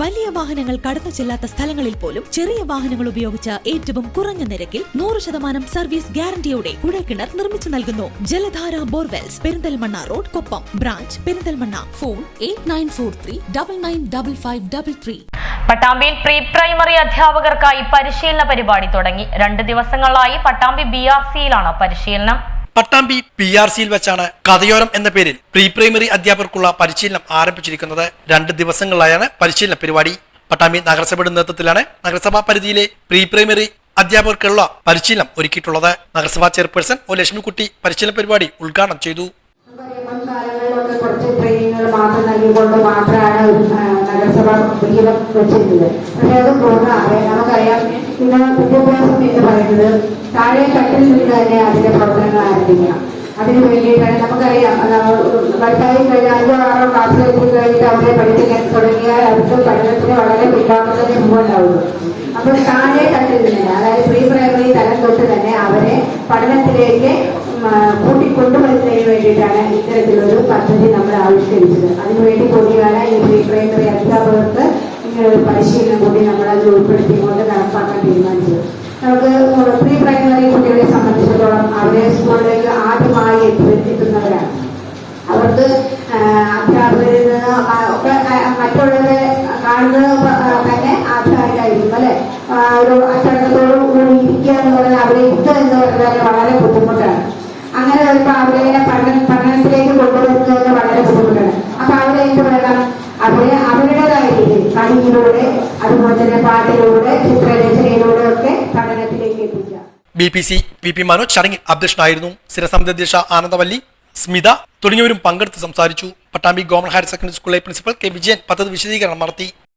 വലിയ വാഹനങ്ങൾ കടന്നു ചെല്ലാത്ത സ്ഥലങ്ങളിൽ പോലും ചെറിയ വാഹനങ്ങൾ ഉപയോഗിച്ച ഏറ്റവും കുറഞ്ഞ നിരക്കിൽ നൂറ് ശതമാനം സർവീസ് ഗ്യാരണ്ടിയോടെ കുഴൽക്കിണർ നിർമ്മിച്ചു നൽകുന്നു. Jaladhara borewells Perinthalmanna road Koppam branch Perinthalmanna. Phone eight പട്ടാമ്പിയിൽ pre primary അധ്യാപകർക്കായി പരിശീലന പരിപാടി തുടങ്ങി. രണ്ട് ദിവസങ്ങളായി പട്ടാമ്പി ബി ആർ സിയിലാണ് പരിശീലനം. പട്ടാമ്പി പി ആർ സിയിൽ വെച്ചാണ് കഥയോരം എന്ന പേരിൽ പ്രീ പ്രൈമറി അധ്യാപകർക്കുള്ള പരിശീലനം ആരംഭിച്ചിരിക്കുന്നത്. രണ്ട് ദിവസങ്ങളിലായാണ് പരിശീലന പരിപാടി. പട്ടാമ്പി നഗരസഭയുടെ നേതൃത്വത്തിലാണ് നഗരസഭാ പരിധിയിലെ പ്രീ പ്രൈമറി അധ്യാപകർക്കുള്ള പരിശീലനം ഒരുക്കിയിട്ടുള്ളത്. നഗരസഭാ ചെയർപേഴ്സൺ ഒ ലക്ഷ്മിക്കുട്ടി പരിശീലന പരിപാടി ഉദ്ഘാടനം ചെയ്തു. മാത്രമാണ് നഗരസഭ വിഹിതം വെച്ചിരിക്കുന്നത്. പക്ഷേ അത് പോകാതെ നമുക്കറിയാം ഇന്ന് വിദ്യാഭ്യാസം എന്ന് പറയുന്നത് താഴെ തട്ടിൽ നിന്ന് തന്നെ അതിന്റെ പ്രവർത്തനങ്ങൾ ആരംഭിക്കണം. അതിന് വേണ്ടിയിട്ടാണ് നമുക്കറിയാം വലുതായി കഴിഞ്ഞ അഞ്ചോ ആറോ ക്ലാസ്സിലെത്തി കഴിഞ്ഞിട്ട് അവരെ പഠിപ്പിക്കാൻ തുടങ്ങിയാൽ അവർക്ക് പഠനത്തിന് വളരെ പിന്നോക്കത്തിന് മുമ്പുണ്ടാവുള്ളൂ. അപ്പോൾ താഴെ തട്ടിൽ നിന്ന് അതായത് പ്രീ പ്രൈമറി തലം തൊട്ട് തന്നെ അവരെ പഠനത്തിലേക്ക് ഇത്തരത്തിലൊരു പദ്ധതി നമ്മൾ ആവിഷ്കരിച്ചത്. അതിനുവേണ്ടി കൂടിയാണ് ഈ പ്രീ പ്രൈമറി അധ്യാപകർക്ക് ഇങ്ങനെ ഒരു പരിശീലനം കൂടി നമ്മൾ അതിൽ ഉൾപ്പെടുത്തിക്കൊണ്ട് നടപ്പാക്കാൻ തീരുമാനിച്ചത്. നമുക്ക് പ്രീ പ്രൈമറി കുട്ടികളെ സംബന്ധിച്ചിടത്തോളം അവരെ സ്കൂളിലേക്ക് ആദ്യമായി എത്തി എത്തുന്നവരാണ് അവർക്ക് അധ്യാപകരിൽ നിന്ന് ഒക്കെ മറ്റുള്ളവരെ കാണുന്നത് തന്നെ ആധാരമായിരിക്കും അല്ലെ? ഒരു അച്ചടക്കത്തോടു കളിയിലൂടെ അതുപോലെ തന്നെ പാട്ടിലൂടെ ചിത്രരചനയിലൂടെ ഒക്കെ പഠനത്തിലേക്ക് എത്തിക്കുക. B P C V P Manoj ചടങ്ങിൽ അധ്യക്ഷനായിരുന്നു സ്ഥിരസമിതി ആനന്ദവല്ലി സ്മിത തുടങ്ങിയവരും പങ്കെടുത്ത് സംസാരിച്ചു. പട്ടാമ്പി ഗവൺമെന്റ് ഹയർ സെക്കൻഡറി സ്കൂളിലെ പ്രിൻസിപ്പൽ കെ. വിജയൻ പദ്ധതി വിശദീകരണം നടത്തി.